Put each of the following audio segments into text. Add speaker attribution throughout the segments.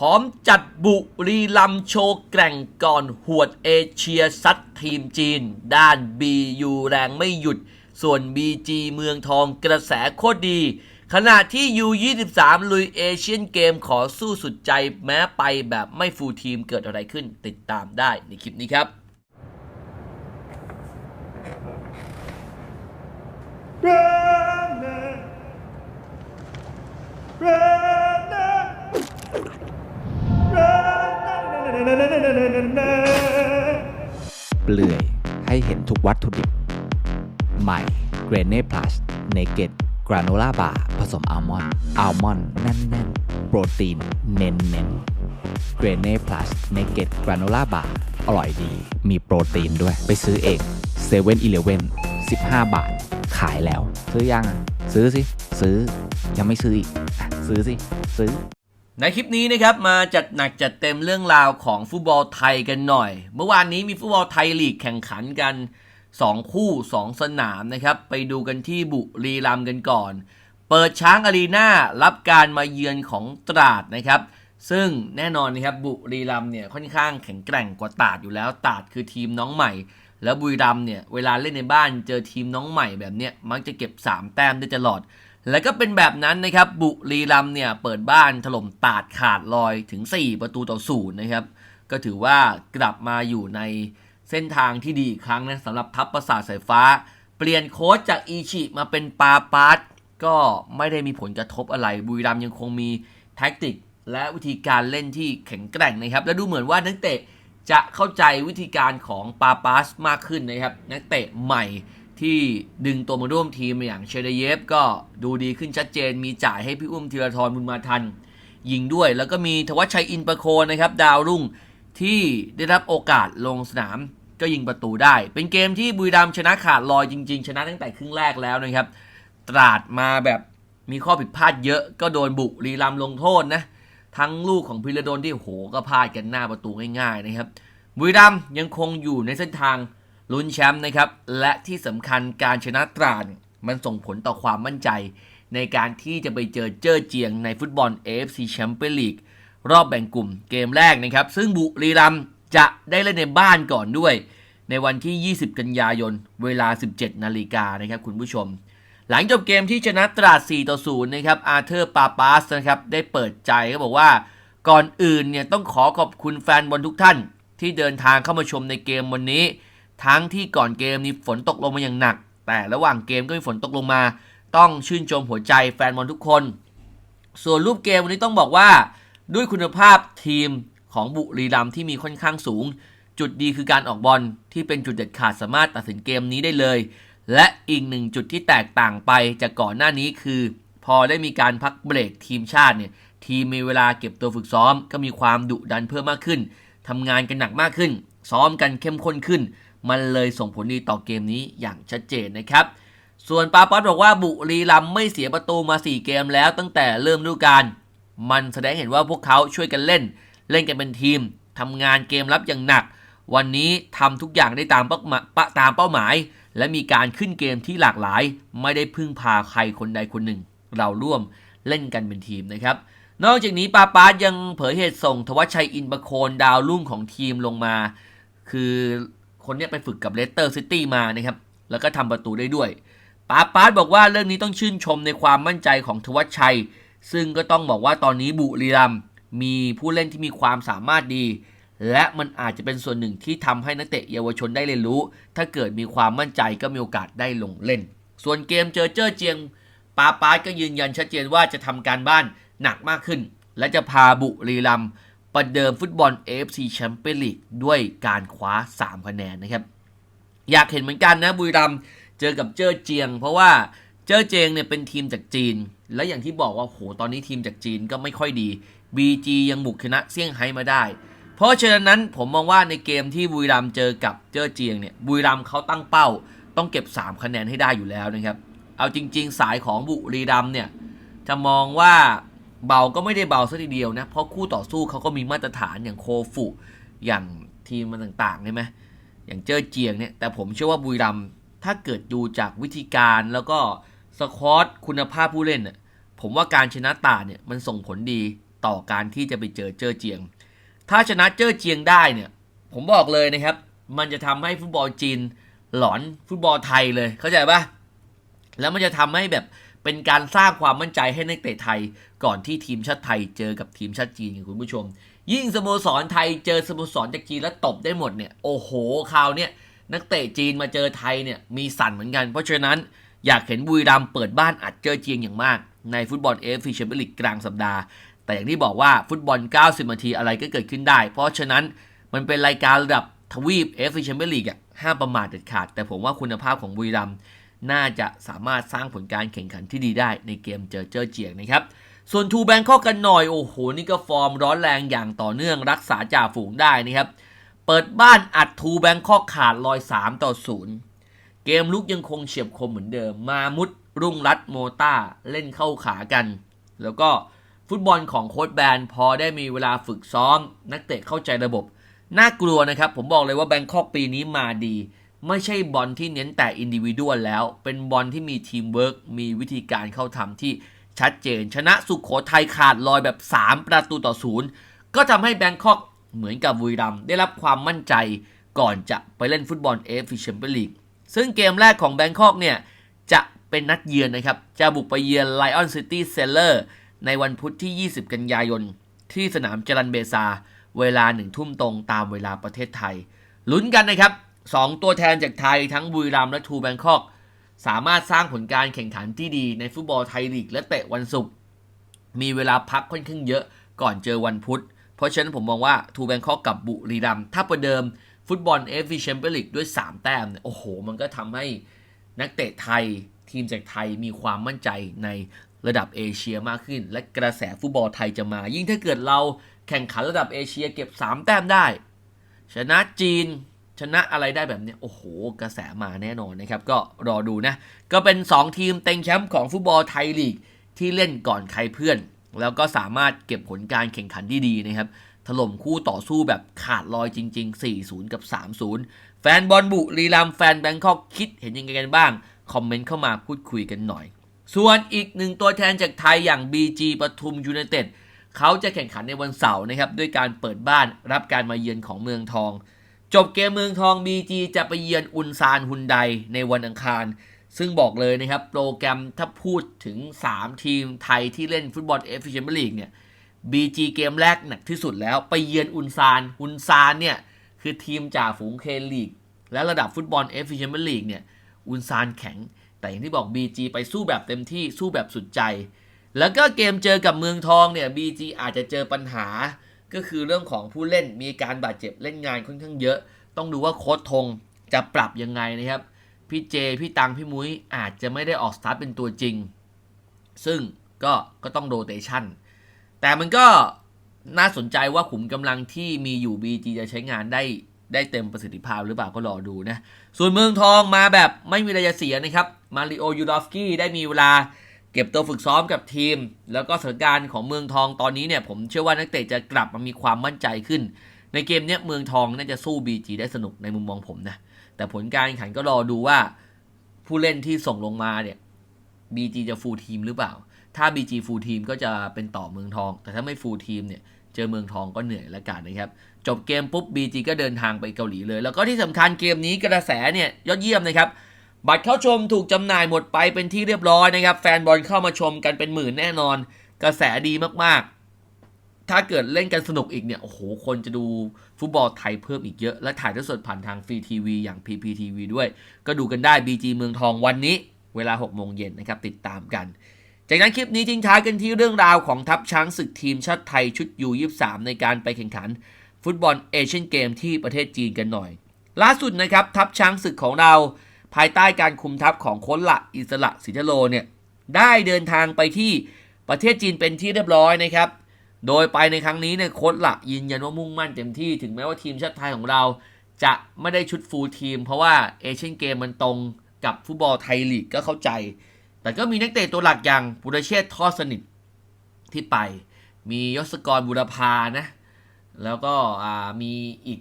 Speaker 1: พร้อมจัดบุรีลัมโชว์แกร่งก่อนหวดเอเชียซัดทีมจีน ด้าน BU แรงไม่หยุด ส่วน BG เมืองทองกระแสโคตรดี ขณะที่ U23 ลุยเอเชียนเกมขอสู้สุดใจแม้ไปแบบไม่ฟูลทีมเกิดอะไรขึ้นติดตามได้ในคลิปนี้ครับ
Speaker 2: เลื่อย ให้เห็นทุกวัตถุดิบ ใหม่ g r a n e Plus Naked Granola Bar ผสมอัลมอนด์อัลมอนด์แน่นๆ โปรตีนเน้นเน้นๆ g r a n e Plus Naked Granola Bar อร่อยดี มีโปรตีนด้วย ไปซื้อเอง7 e เ e ่ e อ15บห้าบาท ขายแล้ว ซื้อยังซื้อสิ ซื้อยังไม่ซื้ออีก ซื้อสิ ซื้อ
Speaker 1: ในคลิปนี้นะครับมาจัดหนักจัดเต็มเรื่องราวของฟุตบอลไทยกันหน่อย เมื่อวานนี้มีฟุตบอลไทยลีกแข่งขันกัน 2 คู่ 2 สนามนะครับไปดูกันที่บุรีรัมย์กันก่อน เปิดช้างอารีนารับการมาเยือนของตราดนะครับ ซึ่งแน่นอนนะครับบุรีรัมย์เนี่ยค่อนข้างแข็งแกร่งกว่าตราดอยู่แล้วตราดคือทีมน้องใหม่ แล้วบุรีรัมย์เนี่ยเวลาเล่นในบ้านเจอทีมน้องใหม่แบบเนี้ยมักจะเก็บ 3 แต้มได้ตลอด แล้วก็เป็นแบบนั้นนะครับบุรีรัมเนี่ยเปิดบ้านถล่มตาดขาดลอยถึง 4 ประตูต่อศูนย์นะครับ ก็ถือว่ากลับมาอยู่ในเส้นทางที่ดีอีกครั้งนะสำหรับทัพประสาทสายฟ้า เปลี่ยนโค้ชจากอีชิมาเป็นปาปาร์ตก็ไม่ได้มีผลกระทบอะไร บุรีรัมยังคงมีแท็กติก และวิธีการเล่นที่แข็งแกร่งนะครับ และดูเหมือนว่านักเตะจะเข้าใจวิธีการของปาปาสมากขึ้นนะครับ นักเตะใหม่ ที่ดึงตัวมาร่วมทีมอย่างเชเดเยฟก็ดูดีขึ้นชัดเจน มีจ่ายให้พี่อุ้มธีรทรบุญมาทัน ยิงด้วย แล้วก็มีธวัชชัยอินประโคนนะครับ ดาวรุ่งที่ได้รับโอกาสลงสนามก็ยิงประตูได้ เป็นเกมที่บุรีรัมชนะขาดลอยจริง ๆ ชนะตั้งแต่ครึ่งแรกแล้วนะครับ ตราดมาแบบมีข้อผิดพลาดเยอะก็โดนบุรีรัมลงโทษนะ ทั้งลูกของพิรดลที่โหก็พลาดกันหน้าประตูง่ายๆนะครับ บุรีรัมยังคงอยู่ในเส้นทาง ลุ้นแชมป์นะครับ และที่สำคัญการชนะตราดมันส่งผลต่อความมั่นใจ ในการที่จะไปเจอเจ้อเจียงในฟุตบอล AFC Champions League รอบแบ่งกลุ่มเกมแรกนะครับ ซึ่งบุรีรัมจะได้เล่นในบ้านก่อนด้วย ในวันที่ 20 กันยายน เวลา 17 นาฬิกานะครับคุณผู้ชม หลังจบเกมที่ชนะตราด 4 ต่อ 0 นะครับอาร์เธอร์ปาปาสนะครับได้เปิดใจก็บอกว่า ก่อนอื่นเนี่ยต้องขอขอบคุณแฟนบอลทุกท่าน ที่เดินทางเข้ามาชมในเกมวันนี้ ทั้งที่ก่อนเกมนี้ฝนตกลงมาอย่างหนัก แต่ระหว่างเกมก็มีฝนตกลงมา ต้องชื่นชมหัวใจแฟนบอลทุกคน ส่วนรูปเกมวันนี้ต้องบอกว่า ด้วยคุณภาพทีมของบุรีรัมย์ที่มีค่อนข้างสูง จุดดีคือการออกบอลที่เป็นจุดเด็ดขาดสามารถตัดสินเกมนี้ได้เลย และอีกหนึ่งจุดที่แตกต่างไปจากก่อนหน้านี้คือ พอได้มีการพักเบรกทีมชาติเนี่ยทีมมีเวลาเก็บตัวฝึกซ้อม ก็มีความดุดันเพิ่มมากขึ้นทำงานกันหนักมากขึ้น ซ้อมกันเข้มข้นขึ้น มันเลยส่งผลดีต่อเกมนี้อย่างชัดเจนนะครับ ส่วนปาป๊อตบอกว่าบุรีรัมไม่เสียประตูมา 4 เกมแล้วตั้งแต่เริ่มฤดูกาลมันแสดงเห็นว่าพวกเขาช่วยกันเล่น เล่นกันเป็นทีมทำงานเกมรับอย่างหนัก วันนี้ทำทุกอย่างได้ตามเป้าหมายตามเป้าหมาย และมีการขึ้นเกมที่หลากหลาย ไม่ได้พึ่งพาใครคนใดคนหนึ่ง เราร่วมเล่นกันเป็นทีมนะครับนอกจากนี้ปาปายังเผยเหตุส่งทวัชชัยอินประโคนดาวรุ่งของทีมลงมา คือ คนนี้ไปฝึกกับเลสเตอร์ซิตี้มานะครับแล้วก็ทำประตูได้ด้วยปาปาสบอกว่าเรื่องนี้ต้องชื่นชมในความมั่นใจของทวัชชัย ซึ่งก็ต้องบอกว่าตอนนี้บุรีรัมย์มีผู้เล่นที่มีความสามารถดี และมันอาจจะเป็นส่วนหนึ่งที่ทำให้นักเตะเยาวชนได้เรียนรู้ ถ้าเกิดมีความมั่นใจก็มีโอกาสได้ลงเล่น ส่วนเกมเจอเจอเจียงปาปาสก็ยืนยันชัดเจนว่าจะทำการบ้านหนักมากขึ้น และจะพาบุรีรัมย์ ประเดิมฟุตบอล AFC Champions League ด้วยการคว้า 3 คะแนนนะครับ อยากเห็นเหมือนกันนะบุรีรัมเจอกับเจ้อเจียง เพราะว่าเจ้อเจียงเนี่ยเป็นทีมจากจีน และอย่างที่บอกว่าโหตอนนี้ทีมจากจีนก็ไม่ค่อยดี BG ยังบุกชนะเซี่ยงไฮ้มาได้ เพราะฉะนั้นผมมองว่าในเกมที่บุรีรัมเจอกับเจ้อเจียงเนี่ยบุรีรัมเขาตั้งเป้า ต้องเก็บ 3 คะแนนให้ได้อยู่แล้วนะครับเอาจริง ๆ สายของบุรีรัมเนี่ยจะมองว่า เบาก็ไม่ได้เบาซะทีเดียวนะ เพราะคู่ต่อสู้เขาก็มีมาตรฐานอย่างโคฟุอย่างทีมมันต่างๆใช่ไหมอย่างเจอเจียงเนี่ยแต่ผมเชื่อว่าบุรีรัมถ้าเกิดดูจากวิธีการแล้วก็สคอตคุณภาพผู้เล่นน่ะผมว่าการชนะตาเนี่ยมันส่งผลดีต่อการที่จะไปเจอเจอเจียง ถ้าชนะเจอเจียงได้เนี่ยผมบอกเลยนะครับ มันจะทำให้ฟุตบอลจีนหลอนฟุตบอลไทยเลยเข้าใจปะแล้วมันจะทำให้แบบ เป็นการสร้างความมั่นใจให้นักเตะไทย ก่อนที่ทีมชาติไทยเจอกับทีมชาติจีนคุณผู้ชม ยิ่งสโมสรไทยเจอสโมสรจากจีนแล้วตบได้หมดเนี่ยโอ้โหคราวเนี่ยนักเตะจีนมาเจอไทยเนี่ยมีสั่นเหมือนกัน เพราะฉะนั้นอยากเห็นบุรีรัมเปิดบ้านอัดเจอเจียงอย่างมาก ในฟุตบอลเอฟซีแชมเปี้ยนลีกกลางสัปดาห์ แต่อย่างที่บอกว่าฟุตบอล 90 นาทีอะไรก็เกิดขึ้นได้ เพราะฉะนั้นมันเป็นรายการระดับทวีปเอฟซีแชมเปี้ยนลีกอะห้ามประมาทเด็ดขาด แต่ผมว่าคุณภาพของบุรีรัมย์ น่าจะสามารถสร้างผลการแข่งขันที่ดีได้ในเกมเจอเจอเจียงนะครับ ส่วนทูแบงคอกกันหน่อย โอ้โห นี่ก็ฟอร์มร้อนแรงอย่างต่อเนื่องรักษาจ่าฝูงได้นะครับ เปิดบ้านอัดทูแบงคอกขาดลอย 3 ต่อ 0 เกมลุกยังคงเฉียบคมเหมือนเดิม มามุดรุ่งรัตโมต้าเล่นเข้าขากัน แล้วก็ฟุตบอลของโค้ชแบนพอได้มีเวลาฝึกซ้อม นักเตะเข้าใจระบบ น่ากลัวนะครับ ผมบอกเลยว่าแบงคอกปีนี้มาดี ไม่ใช่บอลที่เน้นแต่อินดิวิดวลแล้ว เป็นบอลที่มีทีมเวิร์กมีวิธีการเข้าทำที่ชัดเจน ชนะสุขโขทัยขาดลอยแบบ 3 ประตูต่อศูนย์ก็ทำให้แบงคอกเหมือนกับบุรีรัมได้รับความมั่นใจก่อนจะไปเล่นฟุตบอลเอฟฟิเชมเปี้ยนลีกซึ่งเกมแรกของแบงคอกเนี่ย จะเป็นนัดเยือนนะครับ จะบุกไปเยือนไลออนซิตี้เซลเลอร์ในวันพุธที่ 20 กันยายน ที่สนามจรันเบซา เวลาหนึ่งทุ่มตรงตามเวลาประเทศไทย ลุ้นกันนะครับ สองตัวแทนจากไทยทั้งบุรีรัมย์และทูแบงคอก สามารถสร้างผลการแข่งขันที่ดีในฟุตบอลไทยลีกและเตะวันศุกร์มีเวลาพักค่อนข้างเยอะก่อนเจอวันพุธ เพราะฉะนั้นผมมองว่าทูแบงคอกกับบุรีรัมย์ถ้าประเดิมฟุตบอลเอฟซีแชมเปี้ยนลีกด้วย 3 แต้มโอ้โห มันก็ทำให้นักเตะไทยทีมจากไทยมีความมั่นใจในระดับเอเชียมากขึ้น และกระแสฟุตบอลไทยจะมา ยิ่งถ้าเกิดเราแข่งขันระดับเอเชียเก็บ 3 แต้มได้ ชนะจีน ชนะอะไรได้แบบนี้โอ้โห กระแสมาแน่นอนนะครับ ก็รอดูนะ ก็เป็น 2 ทีมเต็งแชมป์ของฟุตบอลไทยลีก ที่เล่นก่อนใครเพื่อน แล้วก็สามารถเก็บผลการแข่งขันที่ดีนะครับถล่มคู่ต่อสู้แบบขาดลอยจริง ๆ 4-0 กับ 3-0 แฟนบอลบุรีรัมแฟนแบงคอกคิดเห็นยังไงกันบ้าง คอมเมนต์เข้ามาพูดคุยกันหน่อย ส่วนอีกหนึ่งตัวแทนจากไทยอย่าง BG ปทุมยูไนเต็ดเขาจะแข่งขันในวันเสาร์นะครับด้วยการเปิดบ้านรับการมาเยือนของเมืองทอง จบเกมเมืองทอง BG จะไปเยือนอุนซานฮุนไดในวันอังคาร ซึ่งบอกเลยนะครับ โปรแกรมถ้าพูดถึง 3 ทีมไทยที่เล่นฟุตบอลเอฟ c ช a มเปี้ยนลีกเนี่ย BG เกมแรกหนักที่สุดแล้วไปเยือนอุนซานอุนซานเนี่ย คือทีมจ่าฝูงเคลีก และระดับฟุตบอลเอฟ c ช a มเปี้ยนลีกเนี่ย อุนซานแข็ง แต่อย่างที่บอก BG ไปสู้แบบเต็มที่สู้แบบสุดใจ แล้วก็เกมเจอกับเมืองทองเนี่ย BG อาจจะเจอปัญหา ก็คือเรื่องของผู้เล่นมีการบาดเจ็บเล่นงานค่อนข้างเยอะ ต้องดูว่าโค้ชธงจะปรับยังไงนะครับ พี่เจ พี่ตัง พี่มุ้ยอาจจะไม่ได้ออกสตาร์ทเป็นตัวจริง ซึ่งก็ก็ต้องโรเตชันแต่มันก็น่าสนใจว่าขุมกำลังที่มีอยู่ BG จะใช้งานได้ได้เต็มประสิทธิภาพหรือเปล่าก็รอดูนะ ส่วนเมืองทองมาแบบไม่มีอะไรจะเสียนะครับ มาริโอยูดอฟสกี้ได้มีเวลา เก็บตัวฝึกซ้อมกับทีม แล้วก็สถานการณ์ของเมืองทองตอนนี้เนี่ยผมเชื่อว่านักเตะจะกลับมามีความมั่นใจขึ้น ในเกมเนี้ยเมืองทองน่าจะสู้ BG ได้สนุกในมุมมองผมนะแต่ผลการแข่งขันก็รอดูว่าผู้เล่นที่ส่งลงมาเนี่ย BG จะฟูลทีมหรือเปล่า ถ้า BG ฟูลทีมก็จะเป็นต่อเมืองทอง แต่ถ้าไม่ฟูลทีมเนี่ยเจอเมืองทองก็เหนื่อยละกันนะครับ จบเกมปุ๊บ BG ก็เดินทางไปเกาหลีเลย แล้วก็ที่สำคัญเกมนี้กระแสเนี่ยยอดเยี่ยมนะครับ บัตรเข้าชมถูกจำหน่ายหมดไปเป็นที่เรียบร้อยนะครับ แฟนบอลเข้ามาชมกันเป็นหมื่นแน่นอน กระแสดีมากๆ ถ้าเกิดเล่นกันสนุกอีกเนี่ย โอ้โห คนจะดูฟุตบอลไทยเพิ่มอีกเยอะ และถ่ายทอดสดผ่านทางฟรีทีวีอย่าง PPTV ด้วย ก็ดูกันได้ BG เมืองทองวันนี้ เวลา6โมงเย็นนะครับติดตามกันจากนั้นคลิปนี้ทิ้งท้ายกันที่เรื่องราวของทัพช้างศึกทีมชาติไทยชุดยู23ในการไปแข่งขัน ฟุตบอลเอเชียนเกมที่ประเทศจีนกันหน่อย ล่าสุดนะครับทัพช้างศึกของเรา ภายใต้การคุมทัพของโค้ชละอิสระสิทธโลเนี่ยได้เดินทางไปที่ประเทศจีนเป็นที่เรียบร้อยนะครับ โดยไปในครั้งนี้เนี่ยโค้ชละยืนยันว่ามุ่งมั่นเต็มที่ถึงแม้ว่าทีมชาติไทยของเรา จะไม่ได้ชุดฟูลทีม เพราะว่าเอเชียนเกมมันตรงกับฟุตบอลไทยลีกก็เข้าใจ แต่ก็มีนักเตะตัวหลักอย่างปุรเชษทอดสนิทที่ไป มียศกรบุรพานะแล้วก็มีอีก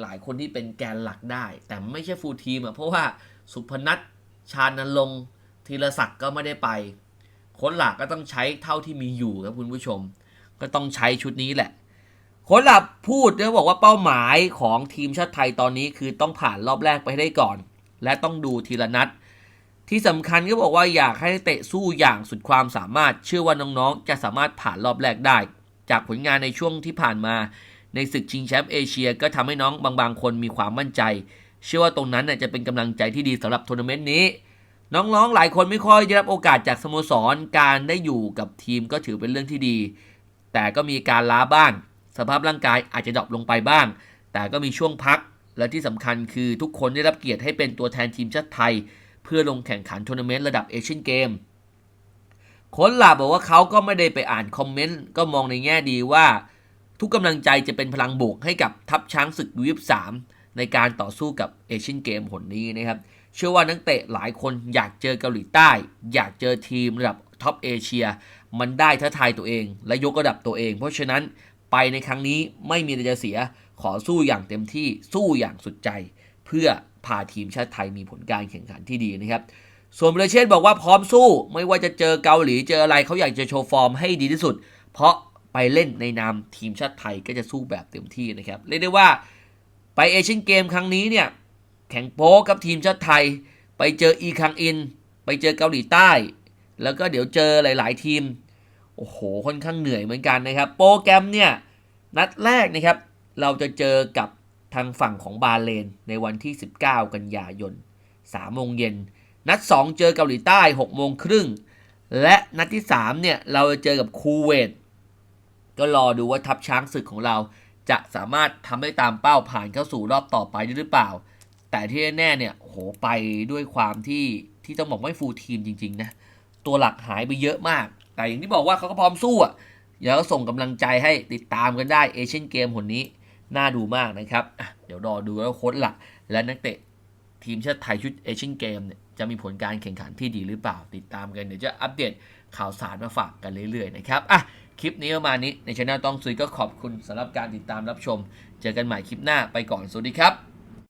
Speaker 1: หลายๆ คนที่เป็นแกนหลักได้ แต่ไม่ใช่ฟูลทีมอะเพราะว่าสุพนัทชาญนรงค์ธีรศักดิ์ก็ไม่ได้ไปคนหลักก็ต้องใช้เท่าที่มีอยู่ครับคุณผู้ชม ก็ต้องใช้ชุดนี้แหละค้ชหลับพูดด้วบอกว่าเป้าหมายของทีมชาติไทยตอนนี้คือต้องผ่านรอบแรกไปได้ก่อน และต้องดูทีละนัด ที่สำคัญก็บอกว่าอยากให้เตะสู้อย่างสุดความสามารถ เชื่อว่าน้องๆ จะสามารถผ่านรอบแรกได้ จากผลงานในช่วงที่ผ่านมา ในศึกชิงแชมป์เอเชียก็ทำให้น้องบางๆ คนมีความมั่นใจ เชื่อว่าตรงนั้นจะเป็นกำลังใจที่ดีสำหรับทัวร์นาเมนต์นี้ น้องๆหลายคนไม่ค่อยได้รับโอกาสจากสโมสรการได้อยู่กับทีมก็ถือเป็นเรื่องที่ดี แต่ก็มีการล้าบ้าง สภาพร่างกายอาจจะดรอปลงไปบ้าง แต่ก็มีช่วงพัก และที่สำคัญคือทุกคนได้รับเกียรติให้เป็นตัวแทนทีมชาติไทย เพื่อลงแข่งขันทัวร์นาเมนต์ระดับเอเชียนเกมโค้ชหลาบอกว่าเขาก็ไม่ได้ไปอ่านคอมเมนต์ก็มองในแง่ดีว่า ทุกกำลังใจจะเป็นพลังบวกให้กับทัพช้างศึกวีบสามในการต่อสู้กับเอเชียนเกมผลนี้นะครับ เชื่อว่านักเตะหลายคนอยากเจอเกาหลีใต้ อยากเจอทีมระดับท็อปเอเชีย มันได้ท้าทายตัวเอง และยกระดับตัวเอง เพราะฉะนั้นไปในครั้งนี้ไม่มีอะไรจะเสียขอสู้อย่างเต็มที่สู้อย่างสุดใจ เพื่อพาทีมชาติไทยมีผลการแข่งขันที่ดีนะครับ ส่วนเบรเชตบอกว่าพร้อมสู้ ไม่ว่าจะเจอเกาหลีเจออะไรเขาอยากจะโชว์ฟอร์มให้ดีที่สุด เพราะ ไปเล่นในนามทีมชาติไทยก็จะสู้แบบเต็มที่นะครับ เรียกได้ว่าไปเอเชียนเกมครั้งนี้เนี่ยแข่งโป๊กับทีมชาติไทย ไปเจออีคังอิน ไปเจอเกาหลีใต้ แล้วก็เดี๋ยวเจอหลาย ๆ ทีม โอ้โห ค่อนข้างเหนื่อยเหมือนกันนะครับ โปรแกรมเนี่ยนัดแรกนะครับ เราจะเจอกับทางฝั่งของบาเลนในวันที่ 19 กันยายน3โมงเย็น นัด 2 เจอเกาหลีใต้ 6 โมงครึ่ง และนัดที่ 3 เนี่ย เราจะเจอกับคูเวต ก็รอดูว่าทัพช้างศึกของเรา จะสามารถทำให้ตามเป้าผ่านเข้าสู่รอบต่อไปได้หรือเปล่า แต่ที่แน่เนี่ยโหไปด้วยความที่ที่ต้องบอกไม่ฟูลทีมจริงๆนะตัวหลักหายไปเยอะมาก แต่อย่างที่บอกว่าเขาก็พร้อมสู้อะเดี๋ยวก็ส่งกำลังใจให้ติดตามกันได้เอเชียนเกมผลนี้น่าดูมากนะครับ เดี๋ยวรอดูแล้วาโค้ชหลัก และนักเตะทีมชาติไทยชุดเอเชียนเกมเนี่ยจะมีผลการแข่งขันที่ดีหรือเปล่า ติดตามกัน เดี๋ยวจะอัปเดตข่าวสารมาฝากกันเรื่อยๆนะครับอะ คลิปนี้ประมาณนี้ในช่องต้องซุยก็ขอบคุณสำหรับการติดตามรับชม เจอกันใหม่คลิปหน้าไปก่อนสวัสดีครับ